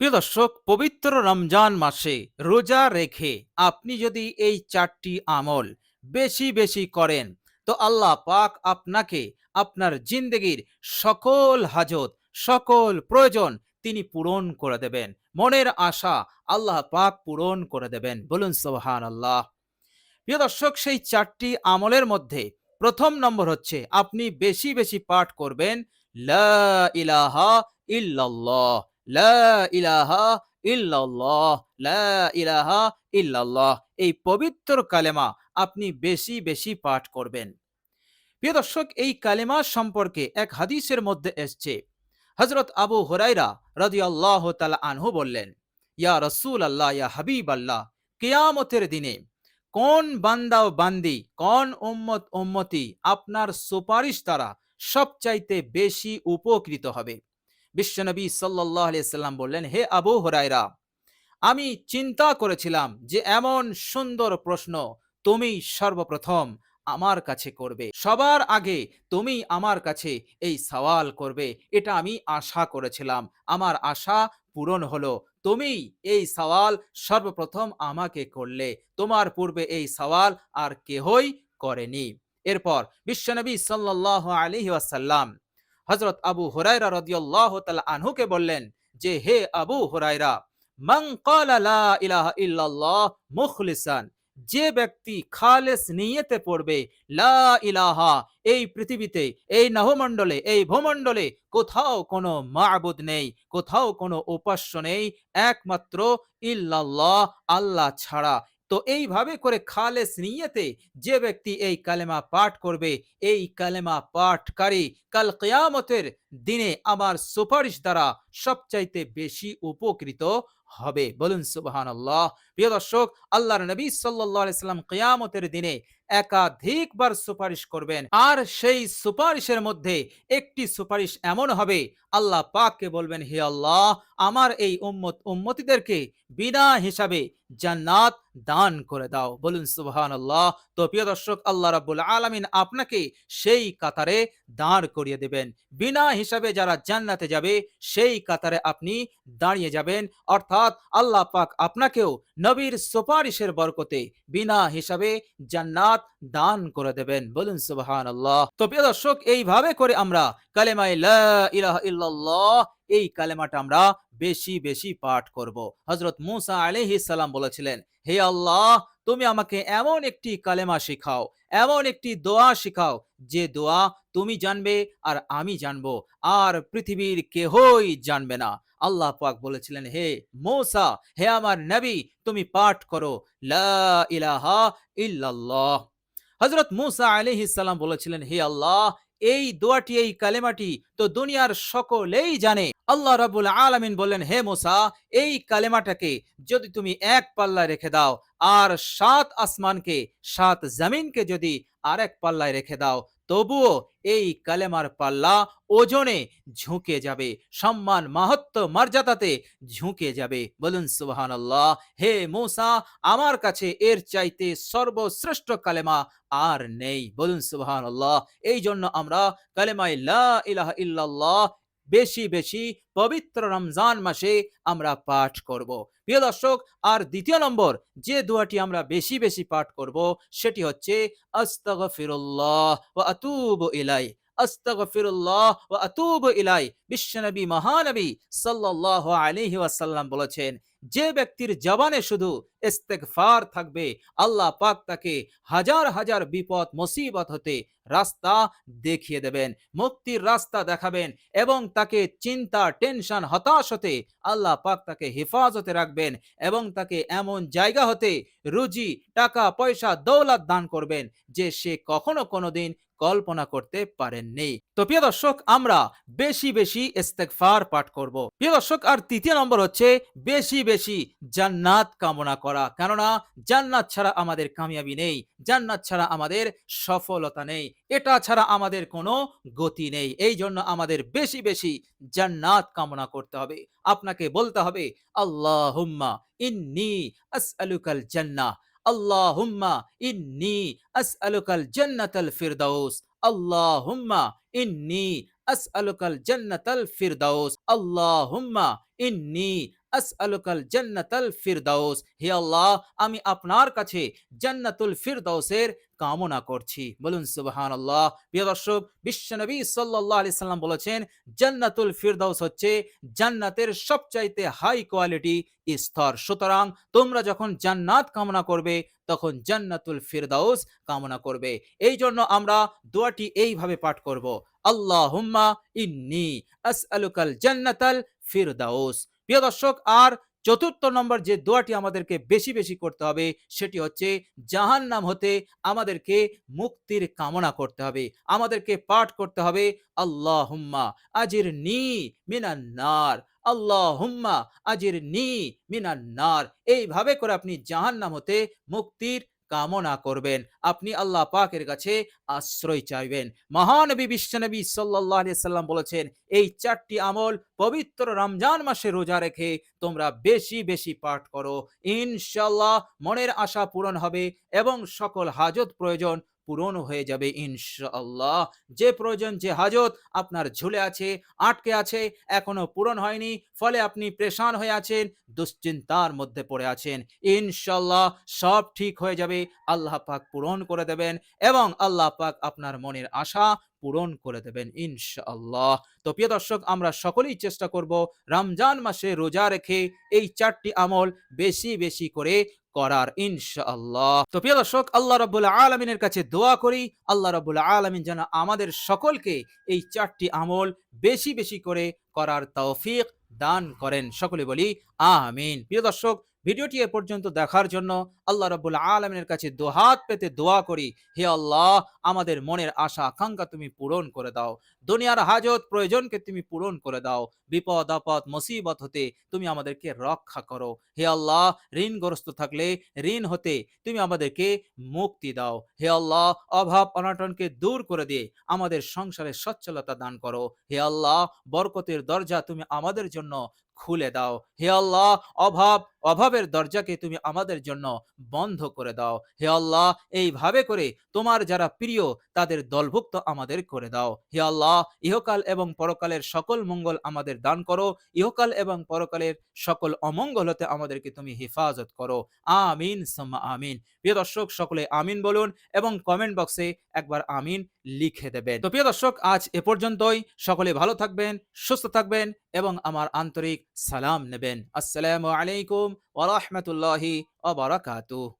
প্রিয় দর্শক, পবিত্র রমজান মাসে রোজা রেখে আপনি যদি এই চারটি আমল বেশি বেশি করেন, তো আল্লাহ পাক আপনাকে আপনার জিন্দগির সকল হাজত, সকল প্রয়োজন তিনি পূরণ করে দেবেন। মনের আশা আল্লাহ পাক পূরণ করে দেবেন। বলুন সোহান আল্লাহ প্রিয় দর্শক, সেই চারটি আমলের মধ্যে প্রথম নম্বর হচ্ছে, আপনি বেশি বেশি পাঠ করবেন, লা ইলাহা ইল্লাল্লাহ। লা ইলাহা ইল্লাল্লাহ, লা ইলাহা ইল্লাল্লাহ। এই পবিত্র কালেমা আপনি বেশি বেশি পাঠ করবেন। প্রিয় দর্শক, এই কালেমা সম্পর্কে এক হাদিসের মধ্যে এসছে। হজরত আবু হরাইরা রাদিয়াল্লাহু তাআলা আনহু বললেন, ইয়া রসুল আল্লাহ ইয়া হাবিব আল্লাহ কেয়ামতের দিনে কোন বান্দা ও বান্দি, কোন উম্মত উম্মতি আপনার সুপারিশ দ্বারা সবচাইতে বেশি উপকৃত হবে? বিশ্বনবী সাল্লাহ সাল্লাম বললেন, হে আবু হরাইরা আমি চিন্তা করেছিলাম যে এমন সুন্দর প্রশ্ন তুমি সর্বপ্রথম আমার কাছে করবে। সবার আগে তুমি আমার কাছে এই সওয়াল করবে। এটা আমি আশা করেছিলাম। আমার আশা পূরণ হলো। তুমি এই সওয়াল সর্বপ্রথম আমাকে করলে। তোমার পূর্বে এই সওয়াল আর কেহই করেনি। এরপর বিশ্বনবী সাল্লাহ আলহি ওয়াসাল্লাম হজরত আবু হুরাইরা রদিয়াল্লাহ তাআলা আনহুকে বললেন যে, হে আবু হুরাইরা ক্বালা লা ইলাহা ইল্লাল্লাহ মুখলিসান, যে ব্যক্তি খালেস নিয়তে পড়বে, লা ইলাহা, এই পৃথিবীতে, এই নভমণ্ডলে, এই ভূমণ্ডলে কোথাও কোনো মাবুদ নেই, কোথাও কোনো উপাস্য নেই, একমাত্র ইল্লাল্লাহ, আল্লাহ ছাড়া। তো এইভাবে করে খালেস নিয়তে যে ব্যক্তি এই কালেমা পাঠ করবে, এই কালেমা পাঠকারী কাল কেয়ামতের দিনে আমার সুপারিশ দ্বারা সবচাইতে বেশি উপকৃত হবে। বলুন সুবাহ প্রিয় দর্শক, আল্লাহর নবী সাল্লাহ সাল্লাম কেয়ামতের দিনে একাধিকবার সুপারিশ করবেন। আর সেই সুপারিশের মধ্যে একটি সুপারিশ এমন হবে, আল্লাহ পাককে বলবেন, হে আল্লাহ, আমার এই উম্মত উম্মতিদেরকে বিনা হিসাবে জান্নাত দান করে দাও। বলুন সুবহান আল্লাহ তো প্রিয় দর্শক, আল্লাহ রাব্বুল আলামিন আপনাকে সেই কাতারে দাঁড় করিয়ে দেবেন। বিনা হিসাবে যারা জান্নাতে যাবে, সেই কাতারে আপনি দাঁড়িয়ে যাবেন। অর্থাৎ আল্লাহ পাক আপনাকেও নবীর সুপারিশের বরকতে বিনা হিসাবে জান্নাত দান করে দেবেন। বলুন সুবহান আল্লাহ তো প্রিয় দর্শক, এইভাবে করে আমরা কালেমাই ইলাহা ইল্লাল্লাহ এই কালেমাটা আমরা বেশি বেশি পাঠ করব। হজরত মুসা আলহি সালাম বলেছিলেন, হে আল্লাহ, তুমি আমাকে এমন একটি কালেমা শিখাও, এমন একটি দোয়া শিখাও, যে দোয়া তুমি জানবে আর আমি জানব, আর পৃথিবীর কেহই জানবে না। আল্লাহ পাক বলেছিলেন, হে মৌসা, হে আমার নবী, তুমি পাঠ করো, লা ইলাহা ইল্লাল্লাহ। হজরত মুসা আলহিস সালাম বলেছিলেন, হে আল্লাহ এই দোয়াটি, এই কালেমাটি তো দুনিয়ার সকলেই জানে। আল্লাহ রাবুল আলমিন বললেন, হে মোসা, এই কালেমাটাকে যদি তুমি এক পাল্লায় রেখে দাও, আর সাত আসমানকে, সাত জমিনকে যদি আরেক পাল্লায় রেখে দাও তবুও এই কালেমার পাল্লা ওজনে ঝুঁকে যাবে, সম্মান, মাহাত্ম, মর্যাদাতে ঝুঁকে যাবে। বলুন সুবাহান আল্লাহ হে মোসা, আমার কাছে এর চাইতে সর্বশ্রেষ্ঠ কালেমা আর নেই। বলুন সুবাহান আল্লাহ এই জন্য আমরা কালেমাই ইলাহা ইল্লাল্লাহ বেশি বেশি পবিত্র রমজান মাসে আমরা পাঠ করব। প্রিয় দর্শক, আর দ্বিতীয় নম্বর যে দোয়াটি আমরা বেশি বেশি পাঠ করব, সেটি হচ্ছে আস্তাগফিরুল্লাহ ওয়া আতুবু ইলাই আস্তাগফিরুল্লাহ ওয়া আতুবু ইলাই বিশ্বনবী মহানবী সাল্লাল্লাহু আলাইহি ওয়াসাল্লাম বলেছেন, যে ব্যক্তির জবানে শুধু ইস্তেগফার থাকবে, আল্লাহ পাক তাকে হাজার হাজার বিপদ, মুসিবত হতে রাস্তা দেখিয়ে দেবেন, মুক্তির রাস্তা দেখাবেন এবং তাকে চিন্তা, টেনশন, হতাশ হতে আল্লাহ পাক তাকে হেফাজতে রাখবেন এবং তাকে এমন জায়গা হতে রুজি, টাকা, পয়সা, দৌলত দান করবেন যে সে কখনো কোনোদিন কল্পনা করতে পারেননি। তো প্রিয় দর্শক, আমরা বেশি বেশি ইস্তেগফার পাঠ করব। প্রিয় দর্শক, আর তৃতীয় নম্বর হচ্ছে বেশি বেশি জান্নাত কামনা করা। কেননা জান্নাত ছাড়া আমাদের কামিয়াবি নেই, জান্নাত ছাড়া আমাদের সফলতা নেই, এটা ছাড়া আমাদের কোনো গতি নেই। এই জন্য আমাদের বেশি বেশি জান্নাত কামনা করতে হবে। আপনাকে বলতে হবে আল্লাহ ইন্নি আসআলুকাল জান্নাহ। আল্লাহুম্মা ইন্নি আসআলুকাল জান্নাতাল ফিরদাউস আল্লাহুম্মা ইন্নি আসআলুকাল জান্নাতাল ফিরদাউস আল্লাহুম্মা ইন্নি আসআলুকাল জান্নাতাল ফিরদাউস। হে আল্লাহ, আমি আপনার কাছে জান্নাতুল ফিরদাউসের কামনা করছি। বলুন সুবহানাল্লাহ। প্রিয় দর্শক বিশ্বনবী সাল্লাল্লাহু আলাইহি সাল্লাম বলেছেন, জান্নাতুল ফিরদাউস হচ্ছে জান্নাতের সবচাইতে হাই কোয়ালিটি স্তর। সুতরাং তোমরা যখন জান্নাত কামনা করবে, তখন জান্নাতুল ফিরদাউস কামনা করবে। এই জন্য আমরা দোয়াটি এইভাবে পাঠ করব। আল্লাহুম্মা ইন্নি আসআলুকাল জান্নাতাল ফিরদাউস। প্রিয় দর্শক, আর চতুর্থ নম্বর যে দোয়াটি আমাদেরকে বেশি বেশি করতে হবে, সেটি হচ্ছে জাহান নাম হতে আমাদেরকে মুক্তির কামনা করতে হবে। আমাদেরকে পাঠ করতে হবে আল্লাহ হুম্মা আজির নি মিনান্নার আল্লাহ হুম্মা আজির নি মিনান্নার এইভাবে করে আপনি জাহান নাম হতে মুক্তির কামনা করবেন। আপনি আল্লাহ পাকের কাছে আশ্রয় চাইবেন। মহানবী বিশ্বনবী সাল্লাহ সাল্লাম বলেছেন, এই চারটি আমল পবিত্র রমজান মাসে রোজা রেখে তোমরা বেশি বেশি পাঠ করো। ইনশাল্লাহ মনের আশা পূরণ হবে এবং সকল হাজত প্রয়োজন পূরণ হয়ে যাবে, ইনশাআল্লাহ। যে প্রয়োজন, যে হাজত আপনার ঝুলে আছে, আটকে আছে, এখনও পূরণ হয়নি, ফলে আপনি প্রেশান হয়ে আছেন, দুশ্চিন্তার মধ্যে পড়ে আছেন ইনশাল্লাহ সব ঠিক হয়ে যাবে, আল্লাহ পাক পূরণ করে দেবেন এবং আল্লাহ পাক আপনার মনের আশা পূরণ করে দেবেন, ইনশাআল্লাহ। তো প্রিয় দর্শক, আমরা সকলেই চেষ্টা করব রমজান মাসে রোজা রেখে এই চারটি আমল বেশি বেশি করে করার, ইনশাআল্লাহ। তো প্রিয় দর্শক, আল্লাহ রাব্বুল আলামিনের কাছে দোয়া করি, আল্লাহ রাব্বুল আলামিন যেন আমাদের সকলকে এই চারটি আমল বেশি বেশি করে করার তৌফিক দান করেন। সকলে বলি, আমিন। প্রিয় দর্শক ভিডিওটি এ পর্যন্ত দেখার জন্য আল্লাহ রাব্বুল আলামিনের কাছে দোহাত পেতে দোয়া করি। হে আল্লাহ, আমাদের মনের আশা, আকাঙ্ক্ষা তুমি পূরণ করে দাও। দুনিয়ার হাজত প্রয়োজনকে তুমি পূরণ করে দাও। বিপদ, আপদ, মুসিবত হতে তুমি আমাদেরকে রক্ষা করো। হে আল্লাহ, ঋণগ্রস্ত থাকলে ঋণ হতে তুমি আমাদেরকে মুক্তি দাও। হে আল্লাহ, অভাব, অনটনকে দূর করে দিয়ে আমাদের সংসারে সচ্ছলতা দান করো। হে আল্লাহ, বরকতের দরজা তুমি আমাদের জন্য খুলে দাও। হে আল্লাহ, অভাব, অভাবের দরজাকে তুমি আমাদের জন্য বন্ধ করে দাও। হে আল্লাহ, এইভাবে করে তোমার যারা প্রিয়, তাদের দলভুক্ত আমাদের করে দাও। হে আল্লাহ, ইহকাল এবং পরকালের সকল মঙ্গল আমাদের দান করো। ইহকাল এবং পরকালের সকল অমঙ্গল হতে আমাদেরকে তুমি হেফাজত করো। আমিন, সাম্মা আমিন। প্রিয় দর্শক, সকলে আমিন বলুন এবং কমেন্ট বক্সে একবার আমিন লিখে দেবেন। তো প্রিয় দর্শক, আজ এ পর্যন্তই। সকলে ভালো থাকবেন, সুস্থ থাকবেন এবং আমার আন্তরিক সালাম নেবেন আসসালামু আলাইকুম ওয়া রাহমাতুল্লাহি ওয়া বারাকাতুহু